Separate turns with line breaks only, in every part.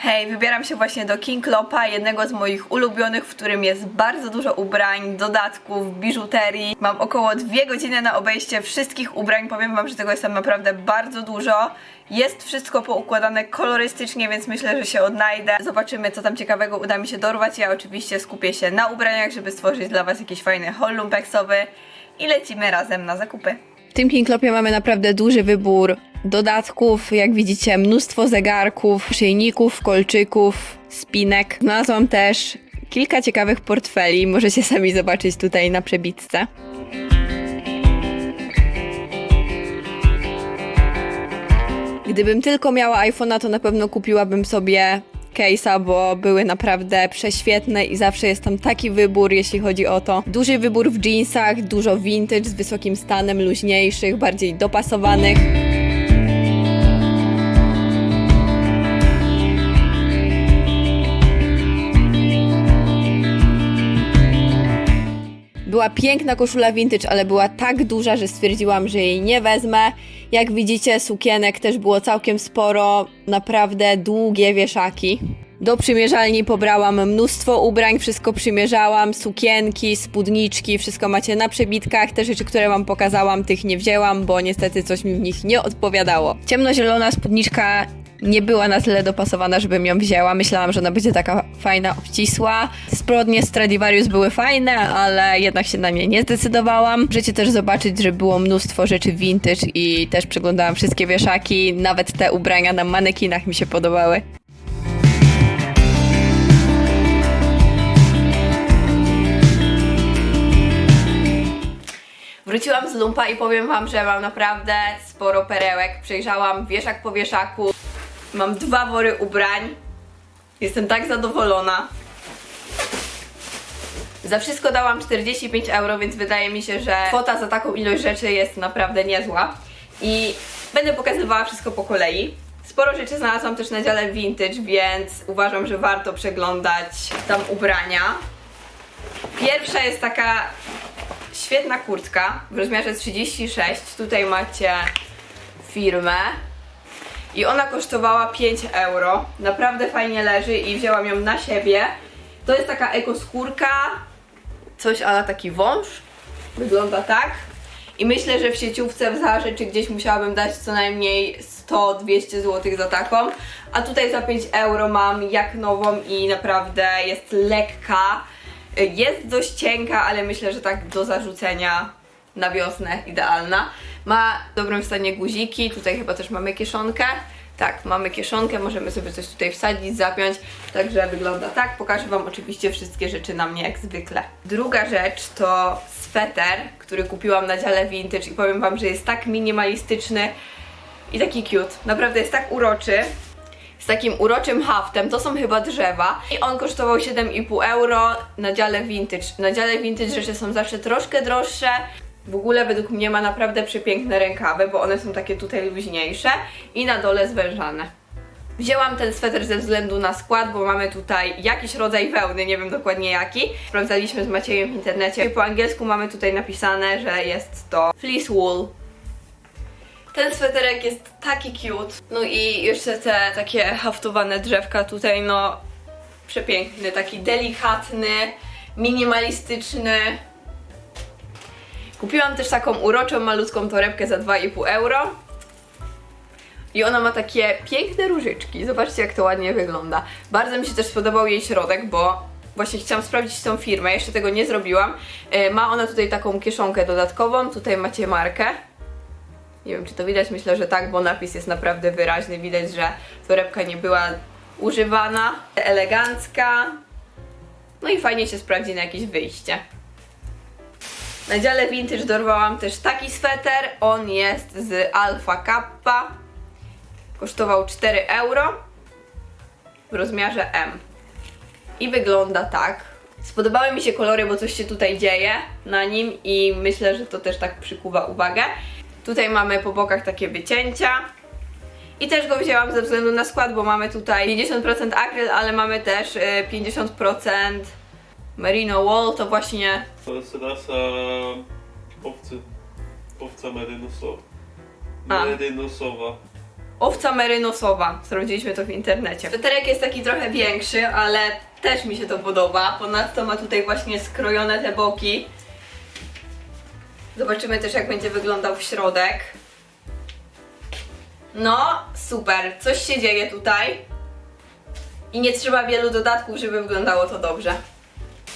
Hej, wybieram się właśnie do King Lopa, jednego z moich ulubionych, w którym jest bardzo dużo ubrań, dodatków, biżuterii. Mam około dwie godziny na obejście wszystkich ubrań, powiem wam, że tego jest tam naprawdę bardzo dużo. Jest wszystko poukładane kolorystycznie, więc myślę, że się odnajdę. Zobaczymy, co tam ciekawego uda mi się dorwać. Ja oczywiście skupię się na ubraniach, żeby stworzyć dla was jakiś fajny haul lumpeksowy i lecimy razem na zakupy. W tym Kinklopie mamy naprawdę duży wybór dodatków, jak widzicie mnóstwo zegarków, szyjników, kolczyków, spinek. Znalazłam też kilka ciekawych portfeli, możecie sami zobaczyć tutaj na przebitce. Gdybym tylko miała iPhone'a, to na pewno kupiłabym sobie case'a, bo były naprawdę prześwietne i zawsze jest tam taki wybór, jeśli chodzi o to. Duży wybór w jeansach, dużo vintage z wysokim stanem, luźniejszych, bardziej dopasowanych. Była piękna koszula vintage, ale była tak duża, że stwierdziłam, że jej nie wezmę. Jak widzicie, sukienek też było całkiem sporo, naprawdę długie wieszaki. Do przymierzalni pobrałam mnóstwo ubrań, wszystko przymierzałam, sukienki, spódniczki, wszystko macie na przebitkach. Te rzeczy, które wam pokazałam, tych nie wzięłam, bo niestety coś mi w nich nie odpowiadało. Ciemnozielona spódniczka nie była na tyle dopasowana, żebym ją wzięła. Myślałam, że ona będzie taka fajna, obcisła. Spodnie Stradivarius były fajne, ale jednak się na nie nie zdecydowałam. Możecie też zobaczyć, że było mnóstwo rzeczy vintage i też przeglądałam wszystkie wieszaki. Nawet te ubrania na manekinach mi się podobały. Wróciłam z lumpa i powiem wam, że mam naprawdę sporo perełek. Przejrzałam wieszak po wieszaku. Mam dwa wory ubrań. Jestem tak zadowolona. Za wszystko dałam 45 euro, więc wydaje mi się, że kwota za taką ilość rzeczy jest naprawdę niezła. I będę pokazywała wszystko po kolei. Sporo rzeczy znalazłam też na dziale vintage, więc uważam, że warto przeglądać tam ubrania. Pierwsza jest taka świetna kurtka w rozmiarze 36. Tutaj macie firmę. I ona kosztowała 5 euro. Naprawdę fajnie leży i wzięłam ją na siebie. To jest taka ekoskórka. Coś ale taki wąż. Wygląda tak. I myślę, że w sieciówce w Zarze czy gdzieś musiałabym dać co najmniej 100-200 zł za taką. A tutaj za 5 euro mam jak nową i naprawdę jest lekka. Jest dość cienka, ale myślę, że tak do zarzucenia na wiosnę idealna. Ma w dobrym stanie guziki, tutaj chyba też mamy kieszonkę. Tak, mamy kieszonkę, możemy sobie coś tutaj wsadzić, zapiąć, także wygląda tak. Pokażę Wam oczywiście wszystkie rzeczy na mnie jak zwykle. Druga rzecz to sweter, który kupiłam na dziale vintage i powiem Wam, że jest tak minimalistyczny i taki cute. Naprawdę jest tak uroczy z takim uroczym haftem, to są chyba drzewa i on kosztował 7,5 euro na dziale vintage. Na dziale vintage rzeczy są zawsze troszkę droższe. W ogóle według mnie ma naprawdę przepiękne rękawy, bo one są takie tutaj luźniejsze i na dole zwężane. Wzięłam ten sweter ze względu na skład, bo mamy tutaj jakiś rodzaj wełny, nie wiem dokładnie jaki. Sprawdzaliśmy z Maciejem w internecie. Po angielsku mamy tutaj napisane, że jest to fleece wool. Ten sweterek jest taki cute. No i jeszcze te takie haftowane drzewka tutaj, no przepiękny, taki delikatny, minimalistyczny. Kupiłam też taką uroczą, malutką torebkę za 2,5 euro. I ona ma takie piękne różyczki. Zobaczcie, jak to ładnie wygląda. Bardzo mi się też spodobał jej środek, bo właśnie chciałam sprawdzić tą firmę, jeszcze tego nie zrobiłam. E, Ma ona tutaj taką kieszonkę dodatkową, tutaj macie markę. Nie wiem, czy to widać, myślę, że tak, bo napis jest naprawdę wyraźny. Widać, że torebka nie była używana. Elegancka. No i fajnie się sprawdzi na jakieś wyjście. Na dziale vintage dorwałam też taki sweter. On jest z Alpha Kappa. Kosztował 4 euro w rozmiarze M. I wygląda tak. Spodobały mi się kolory, bo coś się tutaj dzieje na nim i myślę, że to też tak przykuwa uwagę. Tutaj mamy po bokach takie wycięcia. I też go wzięłam ze względu na skład, bo mamy tutaj 50% akryl, ale mamy też y, 50% merino wool, to właśnie
To jest rasa owcy. Owca merynosowa.
A.
Merynosowa.
owca merynosowa. Sprawdziliśmy to w internecie. Sweterek jest taki trochę większy, ale też mi się to podoba. Ponadto ma tutaj właśnie skrojone te boki. Zobaczymy też, jak będzie wyglądał w środek. No, super. Coś się dzieje tutaj. I nie trzeba wielu dodatków, żeby wyglądało to dobrze.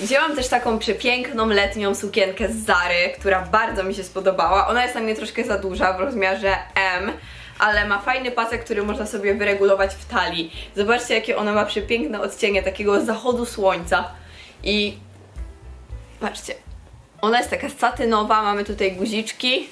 Wzięłam też taką przepiękną letnią sukienkę z Zary, która bardzo mi się spodobała. Ona jest na mnie troszkę za duża w rozmiarze M, ale ma fajny pasek, który można sobie wyregulować w talii. Zobaczcie, jakie ona ma przepiękne odcienie takiego zachodu słońca. I patrzcie, ona jest taka satynowa, mamy tutaj guziczki.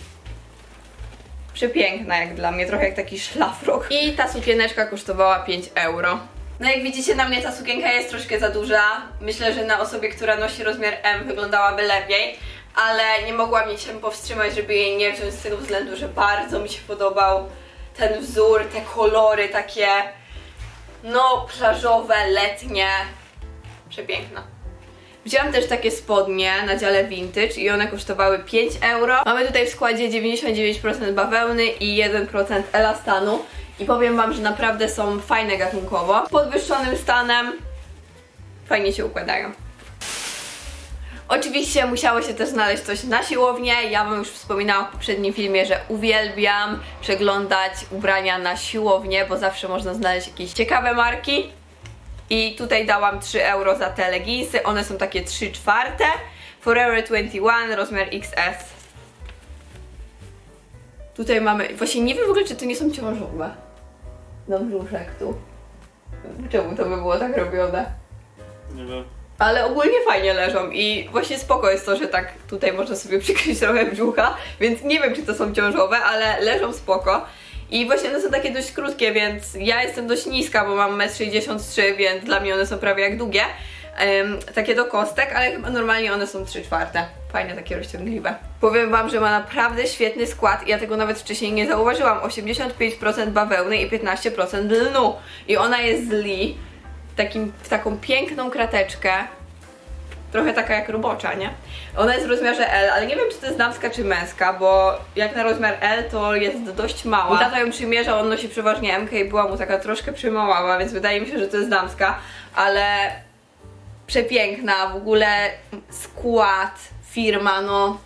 Przepiękna jak dla mnie, trochę jak taki szlafrok. I ta sukieneczka kosztowała 5 euro. No jak widzicie, na mnie ta sukienka jest troszkę za duża. Myślę, że na osobie, która nosi rozmiar M wyglądałaby lepiej, ale nie mogłam się powstrzymać, żeby jej nie wziąć z tego względu, że bardzo mi się podobał ten wzór, te kolory takie no plażowe, letnie. Przepiękna. Wzięłam też takie spodnie na dziale vintage i one kosztowały 5 euro. Mamy tutaj w składzie 99% bawełny i 1% elastanu. I powiem Wam, że naprawdę są fajne gatunkowo. Podwyższonym stanem fajnie się układają. Oczywiście musiało się też znaleźć coś na siłownię. Ja Wam już wspominałam w poprzednim filmie, że uwielbiam przeglądać ubrania na siłownię, bo zawsze można znaleźć jakieś ciekawe marki. I tutaj dałam 3 euro za te leginsy. One są takie 3 czwarte. Forever 21, rozmiar XS. Tutaj mamy, właśnie nie wiem w ogóle, czy to nie są ciążowe. No brzuszek tu. Czemu to by było tak robione?
Nie wiem.
Ale ogólnie fajnie leżą i właśnie spoko jest to, że tak tutaj można sobie przykryć trochę brzucha, więc nie wiem czy to są ciążowe, ale leżą spoko. I właśnie one są takie dość krótkie, więc ja jestem dość niska, bo mam 1,63 m, więc dla mnie one są prawie jak długie. Em, takie do kostek, ale chyba normalnie one są 3 czwarte. Fajne takie rozciągliwe. Powiem Wam, że ma naprawdę świetny skład. Ja tego nawet wcześniej nie zauważyłam. 85% bawełny i 15% lnu. I ona jest z Lee takim, w taką piękną krateczkę. Trochę taka jak robocza, nie? Ona jest w rozmiarze L, ale nie wiem, czy to jest damska czy męska, bo jak na rozmiar L to jest dość mała. Mój Tata ją przymierza, on nosi przeważnie MK i była mu taka troszkę przymałała, więc wydaje mi się, że to jest damska, ale przepiękna, w ogóle skład, firma, no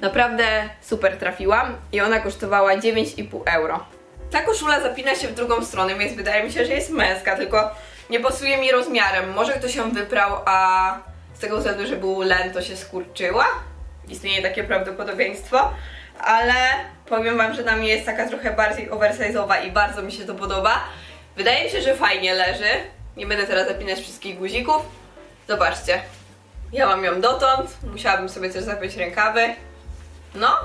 naprawdę super trafiłam i ona kosztowała 9,5 euro. Ta koszula zapina się w drugą stronę, więc wydaje mi się, że jest męska, tylko nie pasuje mi rozmiarem. Może ktoś ją wyprał, a z tego względu, że był len, to się skurczyła. Istnieje takie prawdopodobieństwo, ale powiem Wam, że na mnie jest taka trochę bardziej oversize'owa i bardzo mi się to podoba. Wydaje mi się, że fajnie leży. Nie będę teraz zapinać wszystkich guzików. Zobaczcie. Ja mam ją dotąd, musiałabym sobie też zapiąć rękawy. No,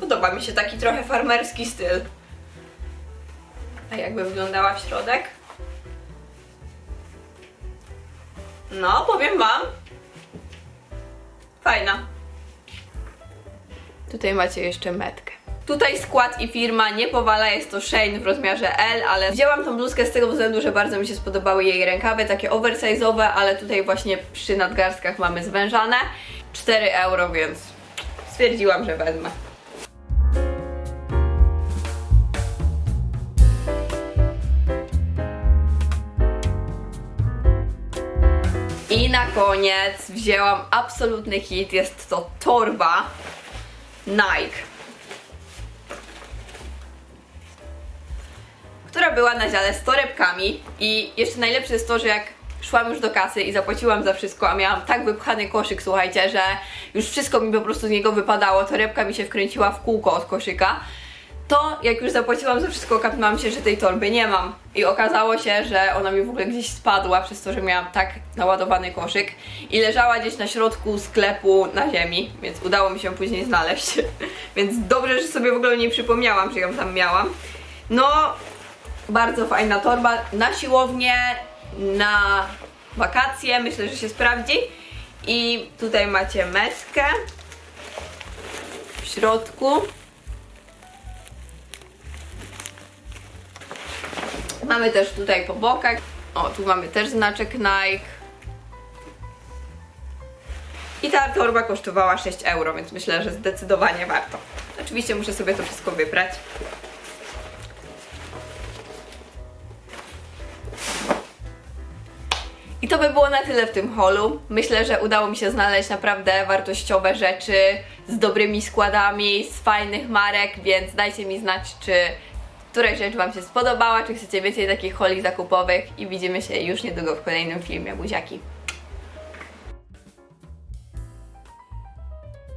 podoba mi się taki trochę farmerski styl. A jakby wyglądała w środek? No, powiem wam. Fajna. Tutaj macie jeszcze metkę. Tutaj skład i firma nie powala, jest to Shane w rozmiarze L, ale wzięłam tą bluzkę z tego względu, że bardzo mi się spodobały jej rękawy, takie oversize'owe, ale tutaj właśnie przy nadgarstkach mamy zwężane. 4 euro, więc stwierdziłam, że wezmę. I na koniec wzięłam absolutny hit, jest to torba Nike. Która była na dziale z torebkami i jeszcze najlepsze jest to, że jak szłam już do kasy i zapłaciłam za wszystko, a miałam tak wypchany koszyk, słuchajcie, że już wszystko mi po prostu z niego wypadało, torebka mi się wkręciła w kółko od koszyka, to jak już zapłaciłam za wszystko, okapnęłam się, że tej torby nie mam. I okazało się, że ona mi w ogóle gdzieś spadła przez to, że miałam tak naładowany koszyk i leżała gdzieś na środku sklepu na ziemi, więc udało mi się ją później znaleźć. więc dobrze, że sobie w ogóle nie przypomniałam, że ją tam miałam. No, bardzo fajna torba na siłownię, na wakacje, myślę, że się sprawdzi. I tutaj macie metkę w środku. Mamy też tutaj po bokach. O, tu mamy też znaczek Nike. I ta torba kosztowała 6 euro, więc myślę, że zdecydowanie warto. Oczywiście muszę sobie to wszystko wybrać. I to by było na tyle w tym holu. Myślę, że udało mi się znaleźć naprawdę wartościowe rzeczy z dobrymi składami, z fajnych marek, więc dajcie mi znać, czy któraś rzecz Wam się spodobała, czy chcecie więcej takich holi zakupowych i widzimy się już niedługo w kolejnym filmie. Buziaki!